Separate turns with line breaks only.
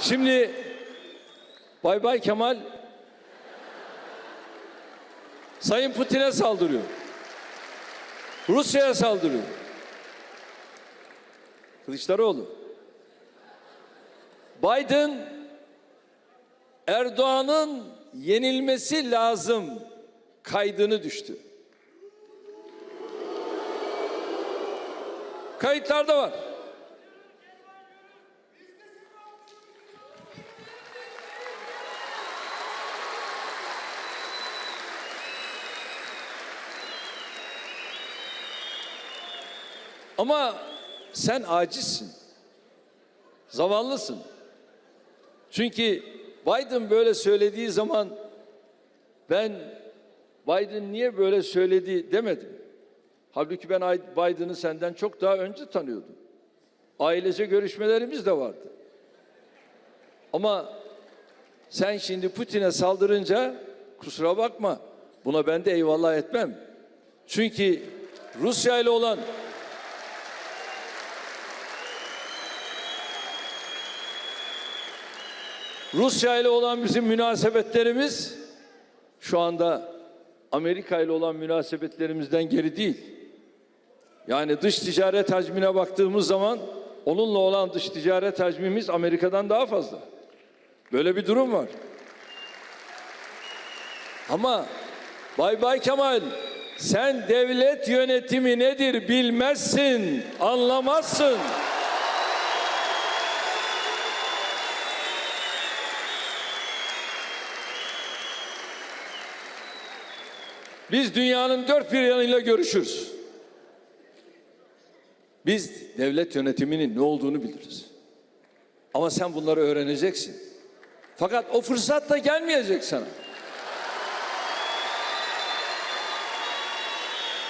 Şimdi Bay Bay Kemal Sayın Putin'e saldırıyor. Rusya'ya saldırıyor. Kılıçdaroğlu. Biden Erdoğan'ın yenilmesi lazım kaydını düştü. Kayıtlarda var. Ama sen acizsin. Zavallısın. Çünkü Biden böyle söylediği zaman ben Biden niye böyle söyledi demedim. Halbuki ben Biden'ı senden çok daha önce tanıyordum. Ailece görüşmelerimiz de vardı. Ama sen şimdi Putin'e saldırınca kusura bakma buna ben de eyvallah etmem. Çünkü Rusya ile olan Rusya ile olan bizim münasebetlerimiz şu anda Amerika ile olan münasebetlerimizden geri değil. Yani dış ticaret hacmine baktığımız zaman onunla olan dış ticaret hacmimiz Amerika'dan daha fazla. Böyle bir durum var. Ama Bay Bay Kemal sen devlet yönetimi nedir bilmezsin, anlamazsın. Biz dünyanın dört bir yanıyla görüşürüz. Biz devlet yönetiminin ne olduğunu biliriz. Ama sen bunları öğreneceksin. Fakat o fırsat da gelmeyecek sana.